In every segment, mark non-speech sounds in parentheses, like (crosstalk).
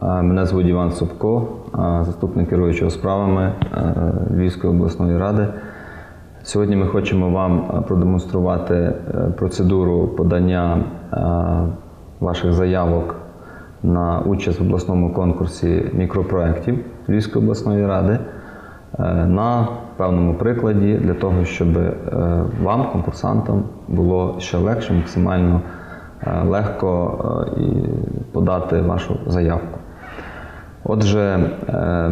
Мене звуть Іван Собко, заступник керуючого справами е, Львівської обласної ради. Сьогодні ми хочемо вам е, продемонструвати е, процедуру подання ваших заявок на участь в обласному конкурсі мікропроєктів Львівської обласної ради на певному прикладі для того, щоб вам, конкурсантам, було ще легше, максимально легко подати вашу заявку. Отже, е,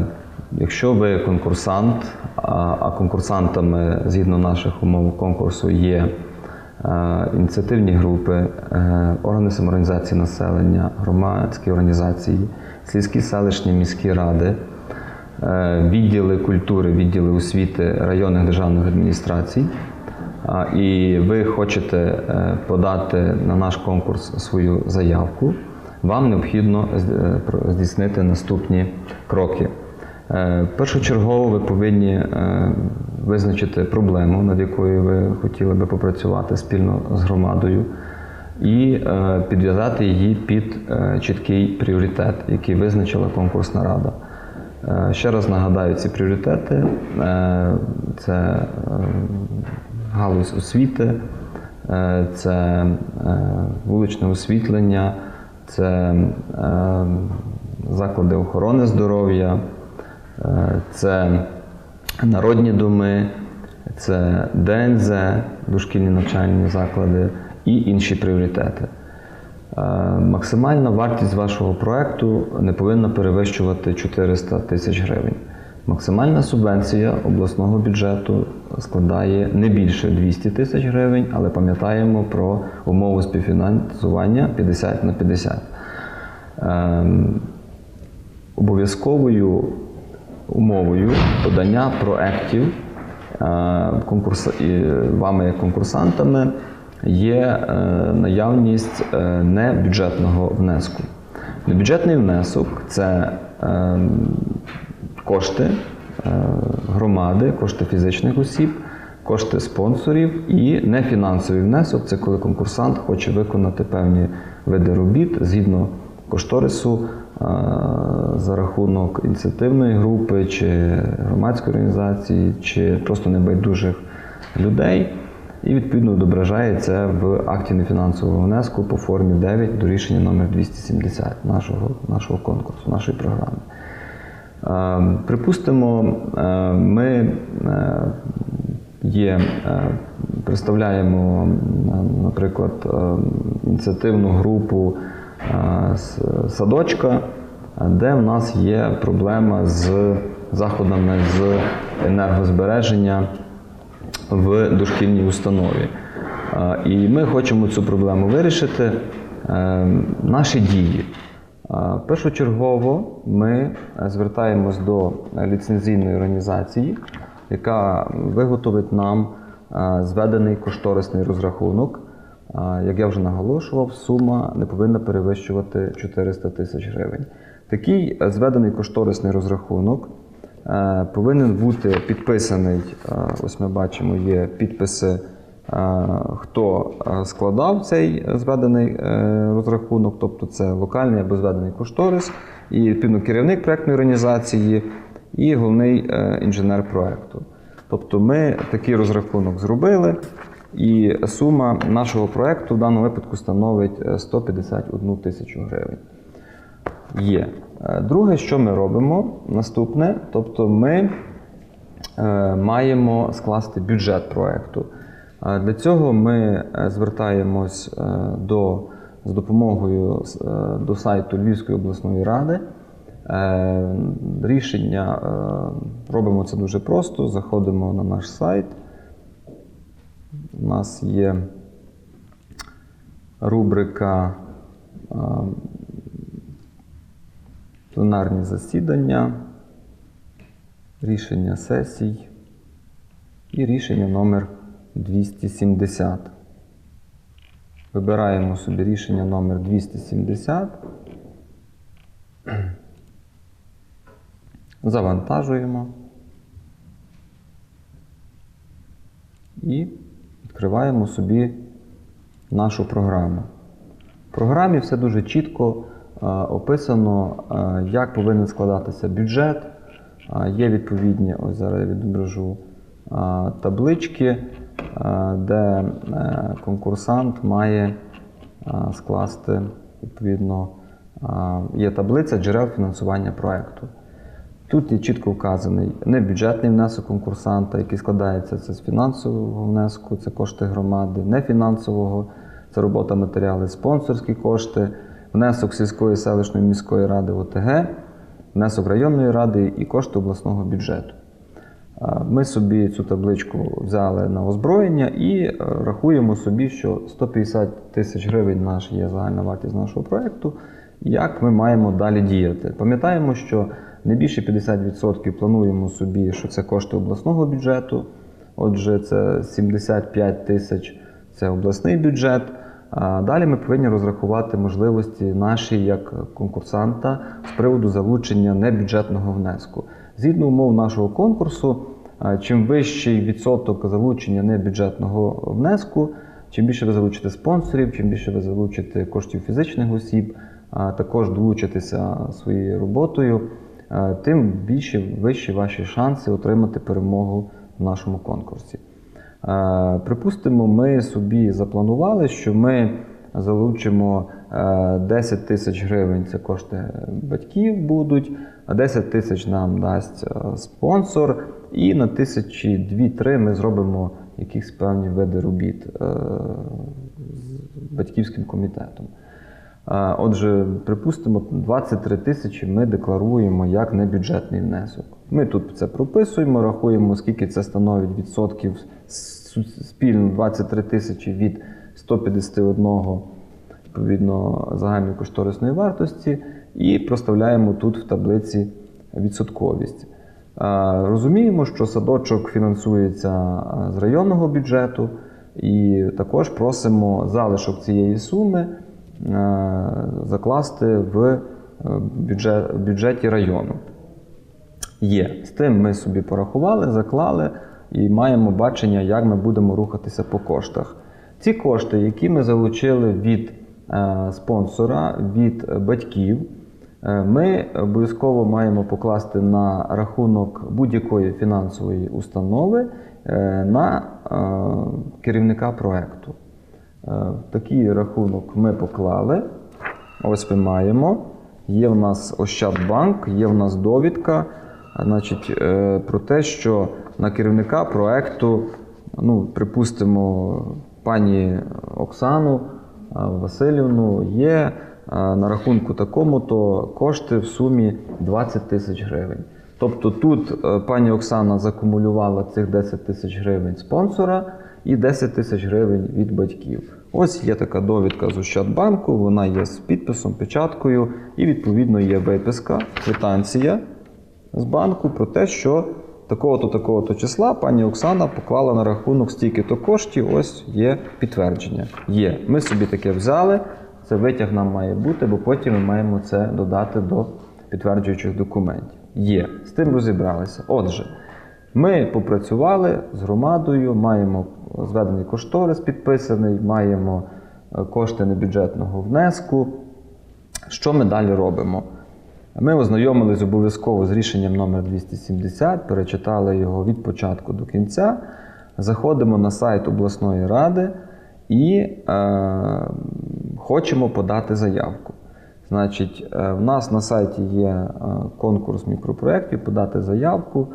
якщо ви конкурсант, а конкурсантами згідно наших умов конкурсу є е, ініціативні групи, е, органи самоорганізації населення, громадські організації, сільські селищні міські ради, відділи культури, відділи освіти районних державних адміністрацій, і ви хочете подати на наш конкурс свою заявку, вам необхідно е, здійснити наступні кроки. Е, Першочергово ви повинні е, визначити проблему, над якою ви хотіли би попрацювати спільно з громадою, і підв'язати її під чіткий пріоритет, який визначила конкурсна рада. Ще раз нагадаю ці пріоритети: це галузь освіти, це вуличне освітлення, це е, заклади охорони здоров'я, е, це народні доми, це ДНЗ, дошкільні навчальні заклади і інші пріоритети. Е, Максимальна вартість вашого проєкту не повинна перевищувати 400 тисяч гривень. Максимальна субвенція обласного бюджету складає не більше 200 тисяч гривень, але пам'ятаємо про умову співфінансування 50 на 50. Ем, Обов'язковою умовою подання проєктів е, конкурс, вами як конкурсантами є е, наявність е, небюджетного внеску. Небюджетний внесок це е, кошти е, громади, кошти фізичних осіб, кошти спонсорів і нефінансовий внесок це коли конкурсант хоче виконати певні види робіт згідно кошторису е, за рахунок ініціативної групи чи громадської організації, чи просто небайдужих людей. І відповідно відображається в акті нефінансового внеску по формі 9 до рішення номер 270 нашого, нашого конкурсу, нашої програми. Е, Припустимо, е, ми е, є, е, представляємо, наприклад, е, ініціативну групу е, садочка, де в нас є проблема з заходами з енергозбереження в дошкільній установі. І ми хочемо цю проблему вирішити. Наші дії. Першочергово ми е, звертаємось до ліцензійної організації, яка виготовить нам е, зведений кошторисний розрахунок. Е, Як я вже наголошував, сума не повинна перевищувати 400 тисяч гривень. Такий зведений кошторисний розрахунок повинен бути підписаний. Ось ми бачимо, є підписи, хто е, складав цей зведений е, розрахунок, тобто це локальний або зведений кошторис, і відповідно керівник проєктної організації і головний е, інженер проєкту. Тобто ми такий розрахунок зробили, і сума нашого проєкту в даному випадку становить е, 151 тисячу гривень. Є. Е, Друге, що ми робимо, наступне, тобто ми е, маємо скласти бюджет проєкту. Для цього ми е, звертаємось е, до, з допомогою е, до сайту Львівської обласної ради. Рішення робимо це дуже просто. Заходимо на наш сайт. У нас є рубрика пленарні засідання, рішення сесій і рішення номер 270. Вибираємо собі рішення номер 270. (clears throat) Завантажуємо. І відкриваємо собі нашу програму. В програмі все дуже чітко е, описано, е, як повинен складатися бюджет. Е, Є відповідні, ось зараз я відображу таблички, де е, конкурсант має е, скласти відповідно. е, Є таблиця джерел фінансування проекту. Тут є чітко вказаний небюджетний внесок конкурсанта, який складається це з фінансового внеску, це кошти громади, нефінансового, це робота матеріали, спонсорські кошти, внесок сільської селищної міської ради ОТГ, внесок районної ради і кошти обласного бюджету. Ми собі цю табличку взяли на озброєння і е, рахуємо собі, що 150 тисяч гривень наш є загальна вартість нашого проєкту. Як ми маємо далі діяти? Пам'ятаємо, що не більше 50% плануємо собі, що це кошти обласного бюджету. Отже, це 75 тисяч це обласний бюджет. Далі ми повинні розрахувати можливості наші як конкурсанта з приводу залучення небюджетного внеску. Згідно умов нашого конкурсу, чим вищий відсоток залучення небюджетного внеску, чим більше ви залучите спонсорів, чим більше ви залучите коштів фізичних осіб, а також долучитеся своєю роботою, тим більше вищі ваші шанси отримати перемогу в нашому конкурсі. Е, Припустимо, ми собі запланували, що ми залучимо е, 10 тисяч гривень це кошти батьків будуть, 10 тисяч нам дасть е, спонсор, і на тисячі дві-три ми зробимо якісь певні види робіт е, з батьківським комітетом. Е, Отже, припустимо, 23 тисячі ми декларуємо як небюджетний внесок. Ми тут це прописуємо, рахуємо, скільки це становить відсотків спільно 23 тисячі від 151 відповідно загальної кошторисної вартості, і проставляємо тут в таблиці відсотковість. Розуміємо, що садочок фінансується з районного бюджету, і також просимо залишок цієї суми закласти в е, в бюджеті району. Є. З тим ми собі порахували, заклали і маємо бачення, як ми будемо рухатися по коштах. Ці кошти, які ми залучили від е, спонсора, від батьків, ми обов'язково маємо покласти на рахунок будь-якої фінансової установи е, на е, керівника проекту. Е, Такий рахунок ми поклали. Ось ми маємо. Є в нас Ощадбанк, є в нас довідка значить, е, про те, що на керівника проекту, ну, припустимо, пані Оксану е, Васильівну є е, на рахунку такому-то кошти в сумі 20 тисяч гривень. Тобто тут е, пані Оксана закумулювала цих 10 тисяч гривень спонсора і 10 тисяч гривень від батьків. Ось є така довідка з Ощадбанку, вона є з підписом, печаткою, і відповідно є виписка, квитанція з банку про те, що такого-то, такого-то числа пані Оксана поклала на рахунок стільки-то коштів. Ось є підтвердження. Є. Ми собі таке взяли. Це витяг нам має бути, бо потім ми маємо це додати до підтверджуючих документів. Є. З тим розібралися. Отже, ми попрацювали з громадою, маємо зведений кошторис підписаний, маємо е, кошти небюджетного внеску. Що ми далі робимо? Ми ознайомились обов'язково з рішенням номер 270, перечитали його від початку до кінця. Заходимо на сайт обласної ради і е, хочемо подати заявку. Значить, е, в нас на сайті є е, конкурс мікропроєктів, подати заявку.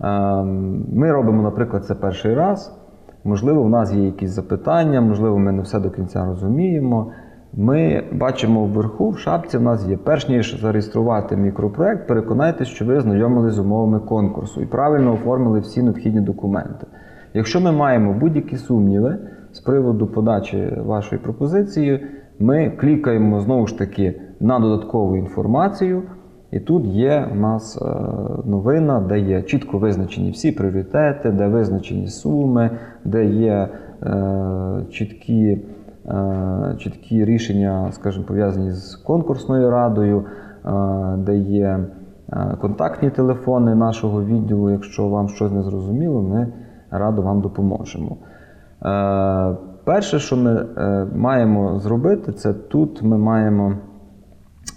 Е, Ми робимо, наприклад, це перший раз. Можливо, в нас є якісь запитання, можливо, ми не все до кінця розуміємо. Ми бачимо вверху в шапці, в нас є, перш ніж зареєструвати мікропроект, переконайтесь, що ви знайомились з умовами конкурсу і правильно оформили всі необхідні документи. Якщо ми маємо будь-які сумніви з приводу подачі вашої пропозиції, ми клікаємо знову ж таки на додаткову інформацію. І тут є у нас е, новина, де є чітко визначені всі пріоритети, де визначені суми, де є е, чіткі, е, чіткі рішення, скажімо, пов'язані з конкурсною радою, е, де є е, контактні телефони нашого відділу. Якщо вам щось не зрозуміло, ми радо вам допоможемо. Е, перше, що ми е, маємо зробити, це тут ми маємо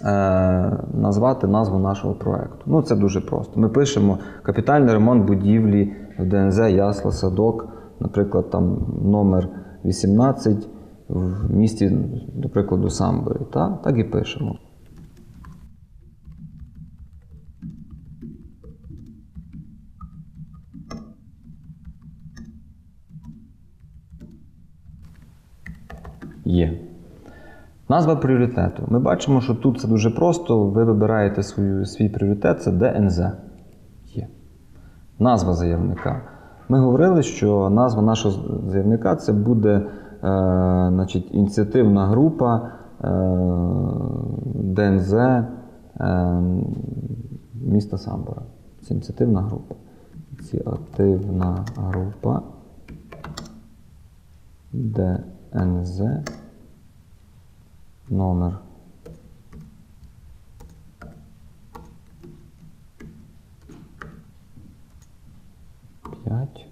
е, назвати назву нашого проекту. Ну, це дуже просто. Ми пишемо капітальний ремонт будівлі в ДНЗ Ясла Садок, наприклад, там номер 18 в місті, до прикладу, Самборі. Та? Так і пишемо. Є. Назва пріоритету. Ми бачимо, що тут це дуже просто. Ви вибираєте свою, свій пріоритет, це ДНЗ. Є. Назва заявника. Ми говорили, що назва нашого заявника це буде е, значить, ініціативна група е, ДНЗ е, міста Самбора. Це ініціативна група. Ініціативна група ДНЗ номер. П'ять.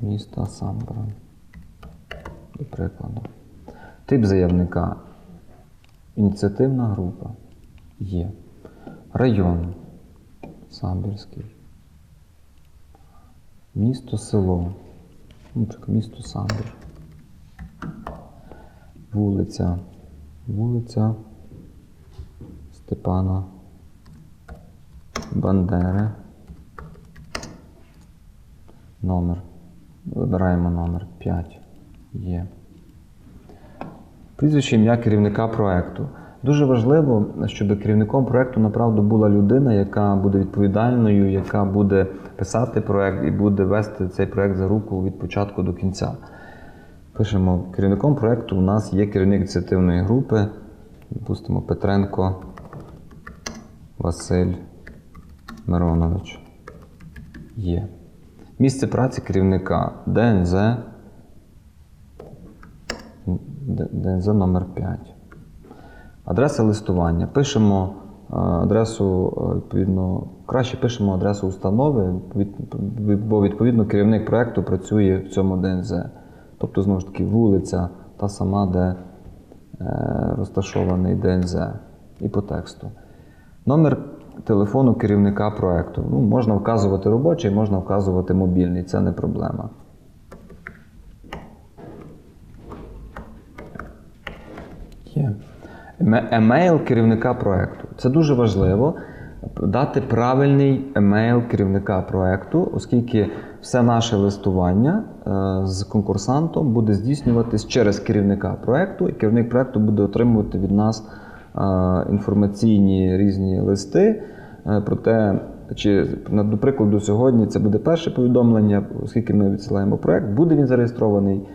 Міста Самбора. До прикладу. Тип заявника. Ініціативна група. Є. Район. Самбірський. Місто, село. Ну, місто Самбір. Вулиця. Вулиця Степана Бандери. Номер. Вибираємо номер 5. Є. Прізвище ім'я керівника проекту. Дуже важливо, щоб керівником проекту направду була людина, яка буде відповідальною, яка буде писати проект і буде вести цей проект за руку від початку до кінця. Пишемо, керівником проекту у нас є керівник ініціативної групи, допустимо, Петренко Василь Миронович. Є. Місце праці керівника ДНЗ. ДНЗ номер 5. Адреса листування. Пишемо адресу, е, відповідно, краще пишемо адресу установи, бо відповідно керівник проєкту працює в цьому ДНЗ. Тобто, знову ж таки, вулиця та сама, де е, розташований ДНЗ і по тексту. Номер телефону керівника проєкту. Ну, можна вказувати робочий, можна вказувати мобільний, це не проблема. Є. Еме- Емейл керівника проекту. Це дуже важливо дати правильний емейл керівника проекту, оскільки все наше листування е, з конкурсантом буде здійснюватись через керівника проекту, і керівник проекту буде отримувати від нас е, інформаційні різні листи е, про те, чи, до прикладу, сьогодні це буде перше повідомлення, оскільки ми відсилаємо проект, буде він зареєстрований,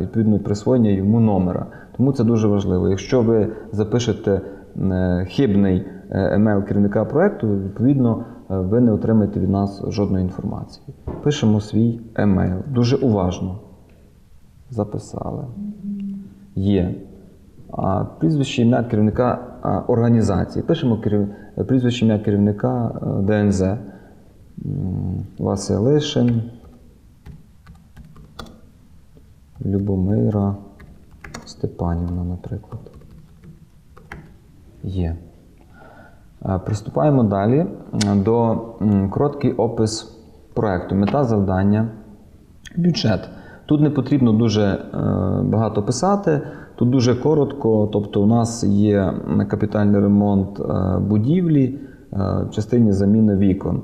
відповідно присвоєння йому номера. Тому це дуже важливо. Якщо ви запишете е, хибний е, емейл керівника проекту, відповідно, е, ви не отримаєте від нас жодної інформації. Пишемо свій емейл. Дуже уважно. Записали. Є. А прізвище ім'я керівника організації. Пишемо прізвище ім'я керівника е, ДНЗ. Василишин. Любомира Степанівна, наприклад. Є. Е, Приступаємо далі до короткий опис проекту. Мета завдання, бюджет. Тут не потрібно дуже е, багато писати, тут дуже коротко. Тобто, у нас є капітальний ремонт е, будівлі частині заміни вікон.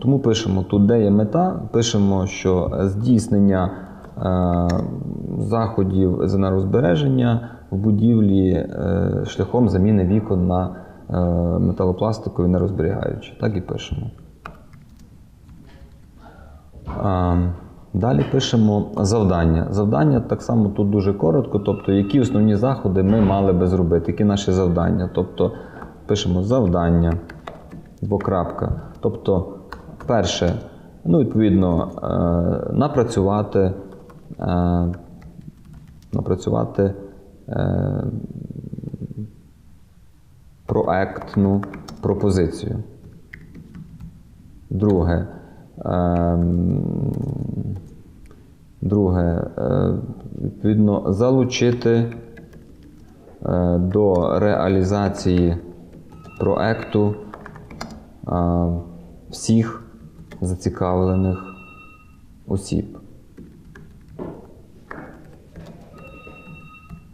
Тому, пишемо тут, де є мета, пишемо, що здійснення заходів з енергозбереження в будівлі е, шляхом заміни вікон на е, металопластикові нерозберігаючі. Так і пишемо. Далі пишемо завдання. Завдання так само тут дуже коротко, тобто які основні заходи ми мали би зробити, які наші завдання. Тобто пишемо завдання, двокрапка. Тобто, перше, ну, відповідно, е, напрацювати, е, напрацювати е, проектну пропозицію. Друге. ем, Друге, е, відповідно залучити е, до реалізації проекту е, всіх зацікавлених осіб.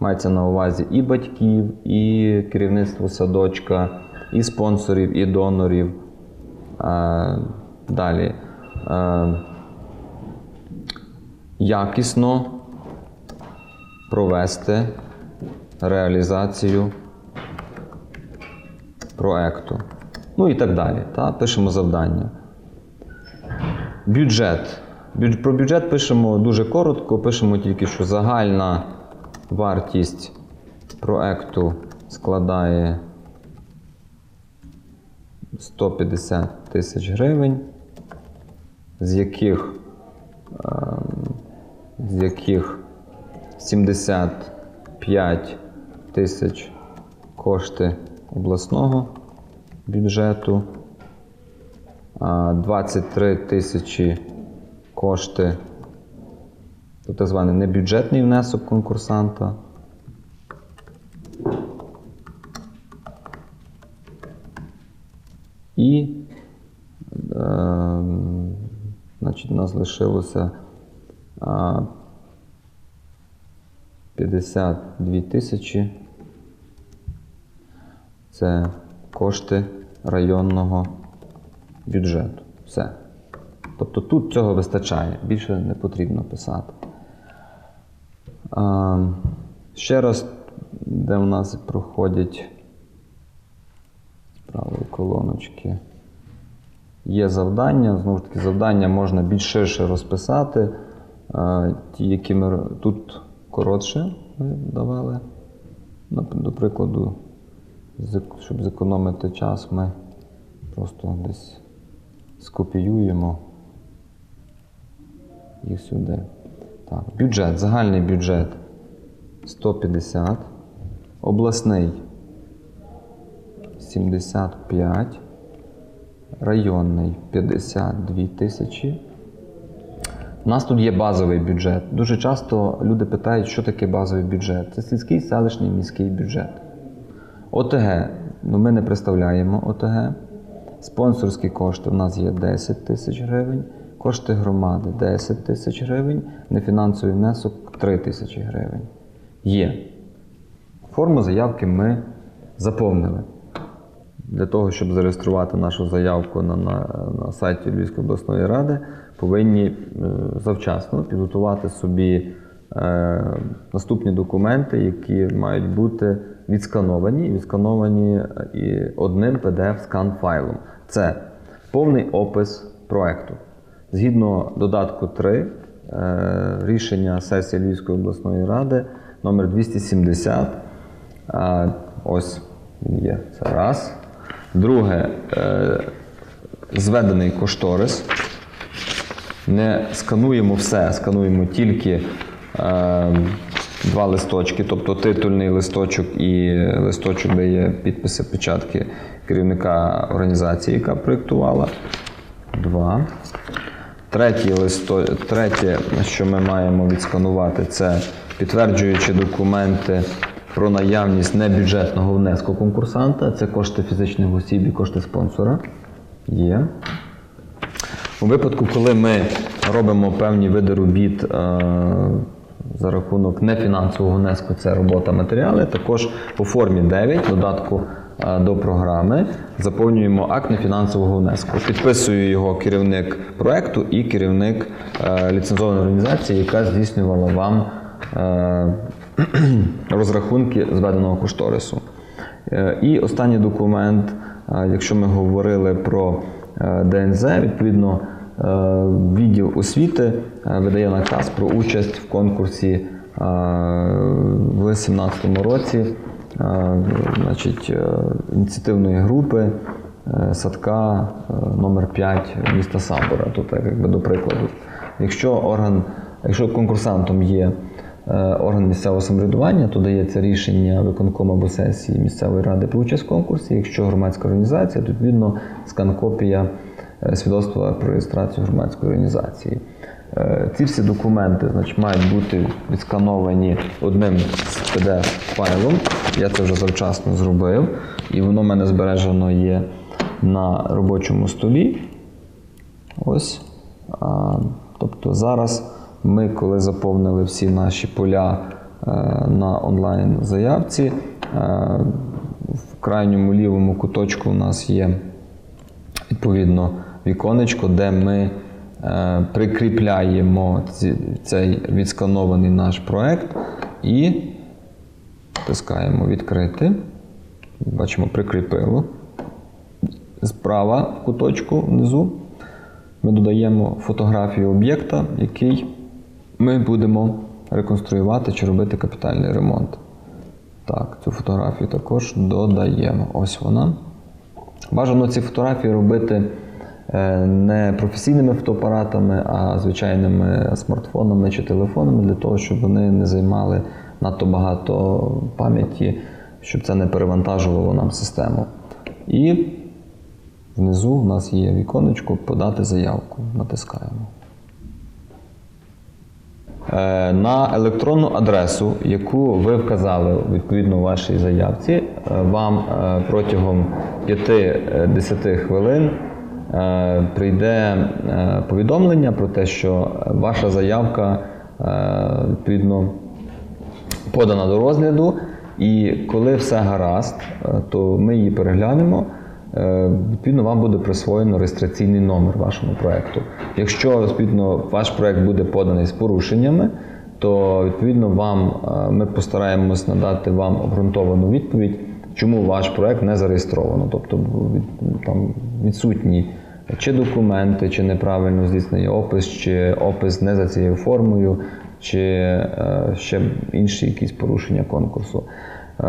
Мається на увазі і батьків, і керівництво садочка, і спонсорів, і донорів. Е, Далі. Е, Якісно провести реалізацію проекту. Ну і так далі. Та? Пишемо завдання. Бюджет. Бюдж- Про бюджет пишемо дуже коротко, пишемо тільки, що загальна вартість проекту складає 150 тисяч гривень, з яких, ем, з яких 75 тисяч кошти обласного бюджету, а 23 тисячі кошти, то так званий небюджетний внесок конкурсанта. І е, значить, у нас лишилося а, 52 тисячі. Це кошти районного бюджету. Все. Тобто тут цього вистачає, більше не потрібно писати. Ще раз, де у нас проходять з правої колоночки. Є завдання, знову ж таки, завдання можна більш ширше розписати. Ті, які ми тут коротше давали. До прикладу, щоб зекономити час, ми просто десь скопіюємо їх сюди. Так, бюджет, загальний бюджет 150, обласний 75, районний 52 тисячі. У нас тут є базовий бюджет. Дуже часто люди питають, що таке базовий бюджет. Це сільський, селищний, міський бюджет. ОТГ, ну ми не представляємо ОТГ. Спонсорські кошти у нас є 10 тисяч гривень, кошти громади 10 тисяч гривень, нефінансовий внесок 3 тисячі гривень. Є. Форму заявки ми заповнили. Для того, щоб зареєструвати нашу заявку на, на, на сайті Львівської обласної ради, повинні е, завчасно підготувати собі е, наступні документи, які мають бути відскановані, відскановані е, і одним PDF-скан файлом. Це повний опис проекту. Згідно додатку 3 е, рішення сесії Львівської обласної ради номер 270. Ось є. Це раз. Друге, е, зведений кошторис. Не скануємо все, скануємо тільки е, два листочки, тобто титульний листочок і листочок, де є підписи, печатки керівника організації, яка проєктувала. Два. Третє, листо... Третє, що ми маємо відсканувати, це підтверджуючи документи про наявність небюджетного внеску конкурсанта. Це кошти фізичних осіб і кошти спонсора. Є. У випадку, коли ми робимо певні види робіт е, за рахунок нефінансового внеску, це робота матеріали, також по формі 9 додатку до програми заповнюємо акт нефінансового внеску. Підписує його керівник проекту і керівник е, ліцензованої організації, яка здійснювала вам е, (clears throat) розрахунки зведеного кошторису. Е, І останній документ, е, якщо ми говорили про е, ДНЗ, відповідно, е, відділ освіти е, видає наказ про участь в конкурсі е, в 2017 році е, значить, е, ініціативної групи е, садка е, номер 5 міста Самбора. Так, якби до прикладу. Якщо орган, якщо конкурсантом є орган місцевого самоврядування, то дається рішення виконкому або сесії місцевої ради про участь в конкурсі. Якщо громадська організація, то відповідно скан-копія свідоцтва про реєстрацію громадської організації. Ці всі документи значить, мають бути відскановані одним PDF-файлом. Я це вже завчасно зробив, і воно в мене збережено є на робочому столі. Ось. Тобто зараз ми, коли заповнили всі наші поля е, на онлайн-заявці, е, в крайньому лівому куточку у нас є відповідно віконечко, де ми е, прикріпляємо цей відсканований наш проект і тискаємо відкрити. Бачимо, прикріпило. Справа в куточку внизу ми додаємо фотографію об'єкта, який ми будемо реконструювати чи робити капітальний ремонт. Так, цю фотографію також додаємо. Ось вона. Бажано ці фотографії робити е, не професійними фотоапаратами, а звичайними смартфонами чи телефонами, для того, щоб вони не займали надто багато пам'яті, щоб це не перевантажувало нам систему. І внизу в нас є віконечко подати заявку. Натискаємо. Е, На електронну адресу, яку ви вказали відповідно у вашій заявці, е, вам е, протягом 5-10 хвилин прийде повідомлення про те, що ваша заявка відповідно подана до розгляду, і коли все гаразд, е, то ми її переглянемо. Е, Відповідно, вам буде присвоєно реєстраційний номер вашому проекту. Якщо відповідно ваш проект буде поданий з порушеннями, то відповідно вам е, ми постараємось надати вам обґрунтовану відповідь, чому ваш проект не зареєстровано. Тобто там відсутні чи документи, чи неправильно здійснений опис, чи опис не за цією формою, чи е, ще інші якісь порушення конкурсу. Е,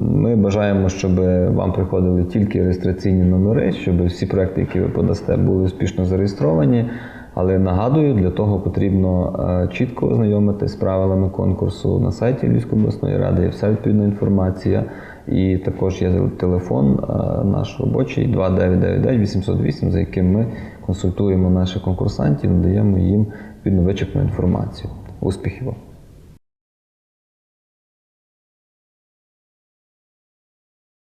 Ми бажаємо, щоб вам приходили тільки реєстраційні номери, щоб всі проекти, які ви подасте, були успішно зареєстровані. Але нагадую, для того потрібно е, чітко ознайомитись з правилами конкурсу на сайті Львівської обласної ради. Є вся відповідна інформація. І також є телефон наш робочий 2999 808, за яким ми консультуємо наших конкурсантів, надаємо їм відповідно вичерпну інформацію. Успіхів!